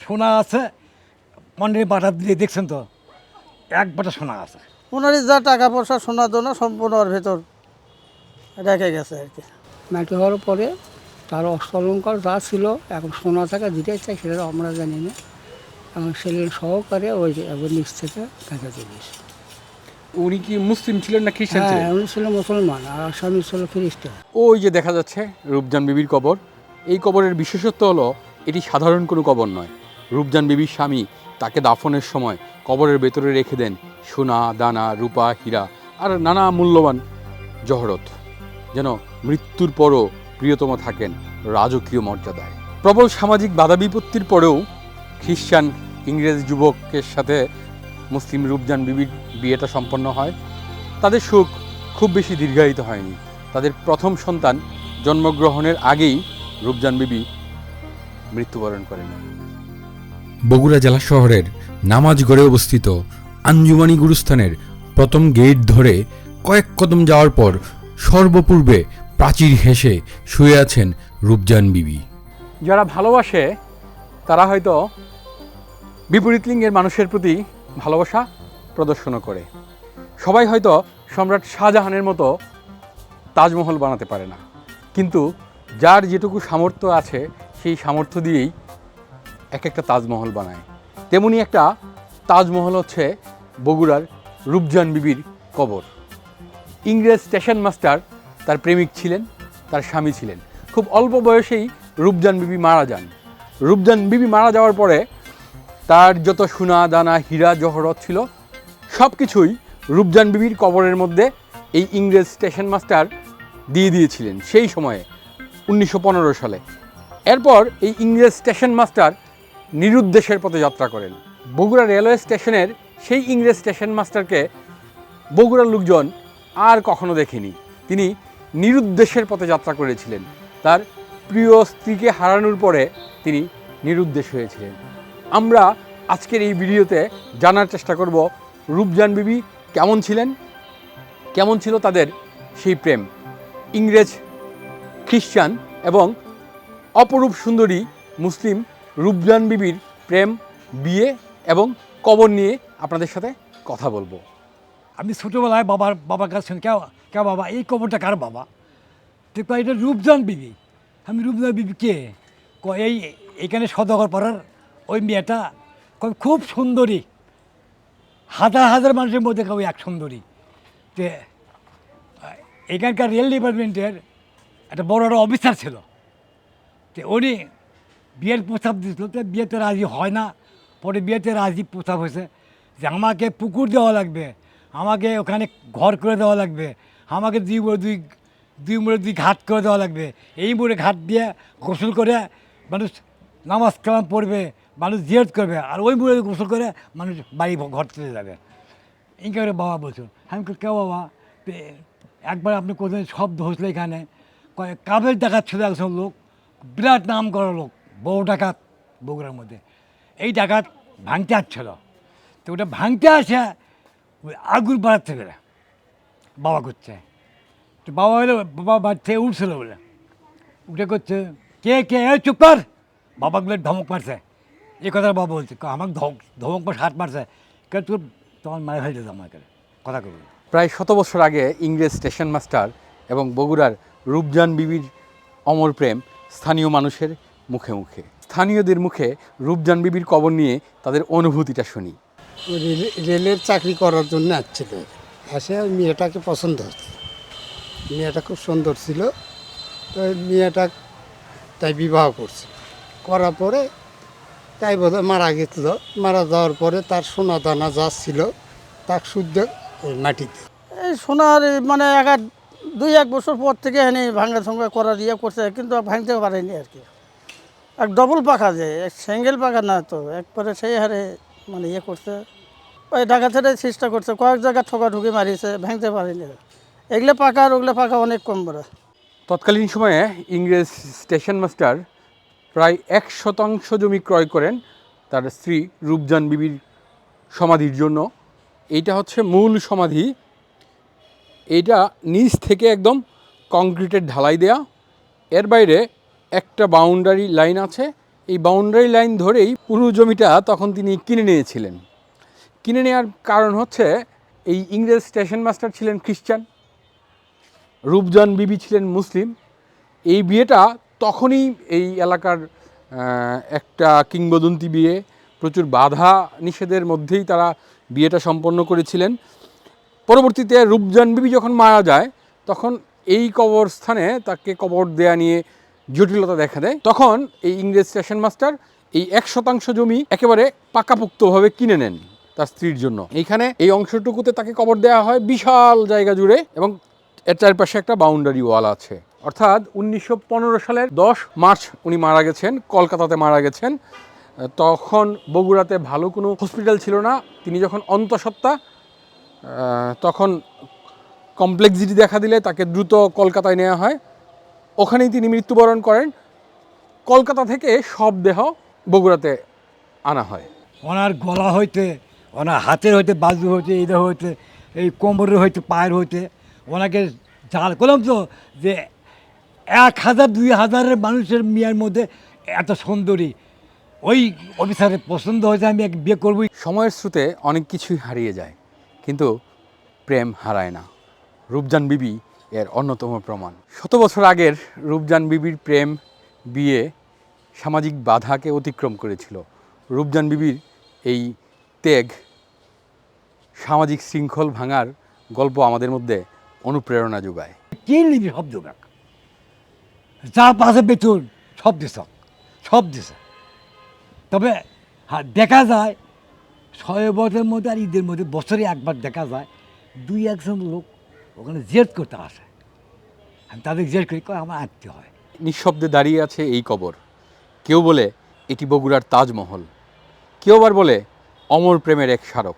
সোনা আছে মন্দিরে বাটা দিয়ে দেখছেন তো? এক বাটা সোনা আছে। ওনার যা টাকা পয়সা সোনার জন্য সম্পূর্ণ ওর ভেতর রেখে গেছে আর কি। মাটি হওয়ার পরে তার অস্ত্র অলঙ্কার যা ছিল এখন সোনা টাকা দিতে চাই সেটা আমরা জানি না। এবং ছেলের সহকারে ওই একবার নিচ থেকে টাকা দিয়েছে উনি কি মুসলিম ছিলেন না খ্রিস্টান হ্যাঁ ছিলেন? উনি ছিল মুসলমান আর আসামি ছিল খ্রিস্টান। ওই যে দেখা যাচ্ছে রূপজান বিবির কবর এই কবরের বিশেষত্ব হলো এটি সাধারণ কোনো কবর নয়। রূপজান বিবির স্বামী তাকে দাফনের সময় কবরের ভেতরে রেখে দেন সোনা, দানা, রূপা, হীরা আর নানা মূল্যবান জহরত, যেন মৃত্যুর পরও প্রিয়তম থাকেন রাজকীয় মর্যাদায়। প্রবল সামাজিক বাধা বিপত্তির পরেও খ্রিস্টান ইংরেজ যুবকের সাথে মুসলিম রূপজান বিবির বিয়েটা সম্পন্ন হয়। তাদের সুখ খুব বেশি দীর্ঘায়িত হয়নি। তাদের প্রথম সন্তান জন্মগ্রহণের আগেই রূপজান বিবি মৃত্যুবরণ করেন। বগুড়া জেলা শহরের নামাজগড়ে অবস্থিত আঞ্জুমানি গুরুস্থানের প্রথম গেট ধরে কয়েক কদম যাওয়ার পর সর্বপূর্বে প্রাচীর হেসে শুয়ে আছেন রূপজান বিবি। যারা ভালোবাসে, তারা হয়তো বিপরীত লিঙ্গের মানুষের প্রতি ভালোবাসা প্রদর্শনও করে। সবাই হয়তো সম্রাট শাহজাহানের মতো তাজমহল বানাতে পারে না। কিন্তু যার যেটুকু সামর্থ্য আছে, সেই সামর্থ্য দিয়েই এক একটা তাজমহল বানায়। তেমনি একটা তাজমহল হচ্ছে বগুড়ার রূপজান বিবির কবর। ইংরেজ স্টেশন মাস্টার তার প্রেমিক ছিলেন, তার স্বামী ছিলেন। খুব অল্প বয়সেই রূপজান বিবি মারা যান। রূপজান বিবি মারা যাওয়ার পরে তার যত সোনা দানা হীরা জহরত ছিল সব কিছুই রূপজান বিবির কবরের মধ্যে এই ইংরেজ স্টেশন মাস্টার দিয়ে দিয়েছিলেন সেই সময়ে, উনিশশো পনেরো সালে। এরপর এই ইংরেজ স্টেশন মাস্টার নিরুদ্দেশের পথে যাত্রা করেন। বগুড়া রেলওয়ে স্টেশনের সেই ইংরেজ স্টেশন মাস্টারকে বগুড়ার লোকজন আর কখনো দেখেনি। তিনি নিরুদ্দেশের পথে যাত্রা করেছিলেন। তার প্রিয় স্ত্রীকে হারানোর পরে তিনি নিরুদ্দেশ হয়েছিলেন। আমরা আজকের এই ভিডিওতে জানার চেষ্টা করব, রূপজান বিবি কেমন ছিলেন? কেমন ছিল তাদের সেই প্রেম? ইংরেজ খ্রিস্টান এবং অপরূপ সুন্দরী মুসলিম রূপজান বিবির প্রেম বিয়ে এবং কবর নিয়ে আপনাদের সাথে কথা বলব। আমি ছোটোবেলায় বাবার বাবার কাছে কে কে বাবা এই কবরটা কার বাবা? তো এটা রূপজান বিবি। আমি রূপজান বিবি কে? কয় এই এখানে সদগর পাড়ার ওই মেয়েটা খুব সুন্দরী। হাজার হাজার মানুষের মধ্যে কেউ এক সুন্দরী। আহ, এখানকার রেল ডিপার্টমেন্টের একটা বড় বড় অফিসার ছিল। তো উনি বিয়ের প্রস্তাব দিয়েছিল তো বিয়েতে রাজি হয় না। পরে বিয়েতে রাজি প্রস্তাব হয়েছে যে আমাকে পুকুর দেওয়া লাগবে, আমাকে ওখানে ঘর করে দেওয়া লাগবে, আমাকে দুই মোড়ে দুই দুই মোড়ে দুই ঘাট করে দেওয়া লাগবে। এই মোড়ে ঘাট দিয়ে গোসল করে মানুষ নামাজ কালাম পড়বে, মানুষ জিয়ারত করবে আর ওই মোড়ে গোসল করে মানুষ বাড়ি ঘর চলে যাবে। এই করে বাবা বলছো আমি কেউ বাবা একবার আপনি কোথায় শব্দ হয়েছিল এখানে, কয় কাবের ডাকাত ছিল একজন লোক, বিরাট নাম করা লোক বউ ডাকাত বগুড়ার মধ্যে। এই ডাকাত ভাঙতে আসছিল। তো ওটা ভাঙতে আসে, ওই আগুন বাড়াচ্ছে বেড়ে বাবা করছে। তো বাবা হলো বাবা বাড়ি থেকে উঠছিল বলে। উঠে করছে, কে কে? এ চুপ কর! বাবাগুলো ধমক মারছে। এই কথা বাবা বলছে আমাকে ধমক ধমক মার, হাত মারছে। কে, তোর তোমার মায়ের হয়ে ফেলতে আমাকে। কথা করব প্রায় শত বছর আগে ইংরেজ স্টেশন মাস্টার এবং বগুড়ার রূপজান বিবির অমর প্রেম স্থানীয় মানুষের মুখে মুখে। স্থানীয়দের মুখে রূপজান বিবির কবর নিয়ে তাদের অনুভূতিটা শুনি। রেলের চাকরি করার জন্য আসছিল। আসে ওই মেয়েটাকে পছন্দ হচ্ছে। মেয়েটা খুব সুন্দর ছিল। তো মেয়েটা তাই বিবাহ করছে। করার পরে তাই বোধহয় মারা গেছিল। মারা যাওয়ার পরে তার সোনা দানা যা ছিল তার শুদ্ধ ওই মাটিতে। এই সোনার মানে এক আধ দুই এক বছর পর থেকে এনে ভাঙ্গা সঙ্গে করার ইয়ে করছে কিন্তু ভাঙতে পারেনি আর কি। এক ডবল পাখা যে, এক সিঙ্গেল পাখা না তো, একবারে সেই হারে মানে ইয়ে করছে। ওই ঢাকা ছেড়ে চেষ্টা করছে, কয়েক জায়গায় ঠকা ঠুকি মারিছে ভাঙতে পারেনি। এগুলো পাকা আর ওগুলো পাকা অনেক কম বড়। তৎকালীন সময়ে ইংরেজ স্টেশন মাস্টার প্রায় এক শতাংশ জমি ক্রয় করেন তার স্ত্রী রূপজান বিবির সমাধির জন্য। এইটা হচ্ছে মূল সমাধি। এইটা নিচ থেকে একদম কংক্রিটের ঢালাই দেয়া। এর বাইরে একটা বাউন্ডারি লাইন আছে। এই বাউন্ডারি লাইন ধরেই পুরো জমিটা তখন তিনি কিনে নিয়েছিলেন। কিনে নেওয়ার কারণ হচ্ছে, এই ইংরেজ স্টেশন মাস্টার ছিলেন খ্রিস্টান, রূপজান বিবি ছিলেন মুসলিম। এই বিয়েটা তখনই এই এলাকার একটা কিংবদন্তি বিয়ে, প্রচুর বাধা নিষেধের মধ্যেই তারা বিয়েটা সম্পন্ন করেছিলেন। পরবর্তীতে রূপজান বিবি যখন মারা যায়, তখন এই কবরস্থানে তাকে কবর দেয়া নিয়ে জটিলতা দেখা দেয়, তখন এই ইংরেজ স্টেশন মাস্টার এই এক শতাংশ জমি একেবারে পাকাপোক্তভাবে কিনে নেন তার স্ত্রীর জন্য। এইখানে এই অংশটুকুতে তাকে কবর দেওয়া হয় বিশাল জায়গা জুড়ে এবং এর চারপাশে একটা বাউন্ডারি ওয়াল আছে। অর্থাৎ উনিশশো পনেরো সালের দশ মার্চ উনি মারা গেছেন, কলকাতাতে মারা গেছেন। তখন বগুড়াতে ভালো কোনো হসপিটাল ছিল না। তিনি যখন অন্তঃসত্ত্বা তখন কমপ্লেক্সিটি দেখা দিলে তাকে দ্রুত কলকাতায় নেওয়া হয়। ওখানেই তিনি মৃত্যুবরণ করেন। কলকাতা থেকে সব দেহ বগুড়াতে আনা হয়। ওনার গলা হইতে ওনার হাতের হইতে বাজু হইতে এইটা হইতে এই কোমরের হইতে পায়ের হইতে ওনাকে জাল করলাম তো যে এক হাজার দুই হাজারের মানুষের মেয়ের মধ্যে এত সুন্দরী। ওই অফিসারের পছন্দ হয়েছে আমি এক বিয়ে করবই। সময়ের স্রোতে অনেক কিছুই হারিয়ে যায় কিন্তু প্রেম হারায় না। রূপজান বিবি এর অন্যতম প্রমাণ। শত বছর আগের রূপজান বিবির প্রেম বিয়ে সামাজিক বাধাকে অতিক্রম করেছিল। রূপজান বিবির এই ত্যাগ সামাজিক শৃঙ্খল ভাঙার গল্প আমাদের মধ্যে অনুপ্রেরণা যোগায়। কে নিবি সব যোগাক? যা পাশে বেতন সব দিস সব দিছে তবে হ্যাঁ, দেখা যায় ছয় বছরের মধ্যে আর ঈদের মধ্যে বছরে একবার দেখা যায় দুই একজন লোক ওখানে জেদ করতে আসে। আমি তাদের জেদ করি আমার আত্মীয় হয়। নিঃশব্দে দাঁড়িয়ে আছে এই কবর। কেউ বলে, এটি বগুড়ার তাজমহল। কেউ আবার বলে, অমর প্রেমের এক স্মারক।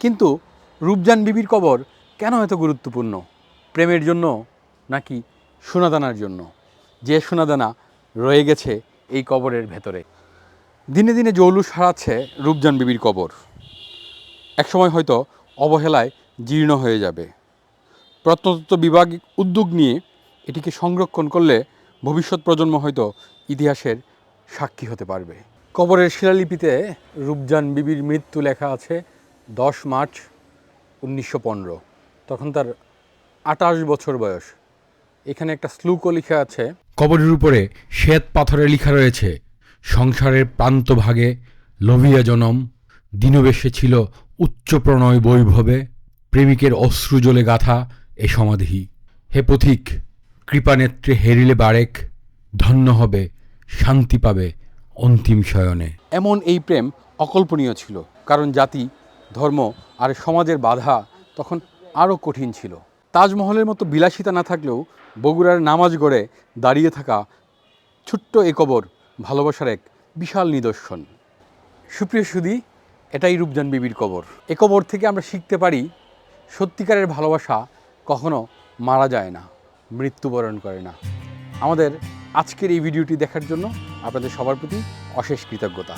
কিন্তু রূপজান বিবির কবর কেন এত গুরুত্বপূর্ণ? প্রেমের জন্য নাকি সোনাদানার জন্য? যে সোনাদানা রয়ে গেছে এই কবরের ভেতরে। দিনে দিনে জৌলুস হারাচ্ছে রূপজান বিবির কবর। একসময় হয়তো অবহেলায় জীর্ণ হয়ে যাবে। প্রত্নতত্ত্ব বিভাগ উদ্যোগ নিয়ে এটিকে সংরক্ষণ করলে ভবিষ্যৎ প্রজন্ম হয়তো ইতিহাসের সাক্ষী হতে পারবে। কবরের শিলালিপিতে রূপজান বিবির মৃত্যু লেখা আছে দশ মার্চ উনিশশো পনেরো। তখন তার আটাশ বছর বয়স। এখানে একটা শ্লোকও লেখা আছে। কবরের উপরে শ্বেত পাথরে লেখা রয়েছে, সংসারের প্রান্তভাগে লোভিয়া জনম, দিনবেশে ছিল উচ্চ প্রণয় বৈভবে, প্রেমিকের অশ্রু জলে গাথা এ সমাধি হে পথিক, কৃপানেত্রে হেরিলে বারেক, ধন্য হবে, শান্তি পাবে অন্তিম শয়নে। এমন এই প্রেম অকল্পনীয় ছিল, কারণ জাতি, ধর্ম আর সমাজের বাধা তখন আরও কঠিন ছিল। তাজমহলের মতো বিলাসিতা না থাকলেও বগুড়ার নামাজ গড়ে দাঁড়িয়ে থাকা ছোট্ট এ কবর ভালোবাসার এক বিশাল নিদর্শন। সুপ্রিয় সুদী এটাই রূপজান বিবির কবর। এ কবর থেকে আমরা শিখতে পারি সত্যিকারের ভালোবাসা কখনো মারা যায় না, মৃত্যুবরণ করে না। আমাদের আজকের এই ভিডিওটি দেখার জন্য আপনাদের সবার প্রতি অশেষ কৃতজ্ঞতা।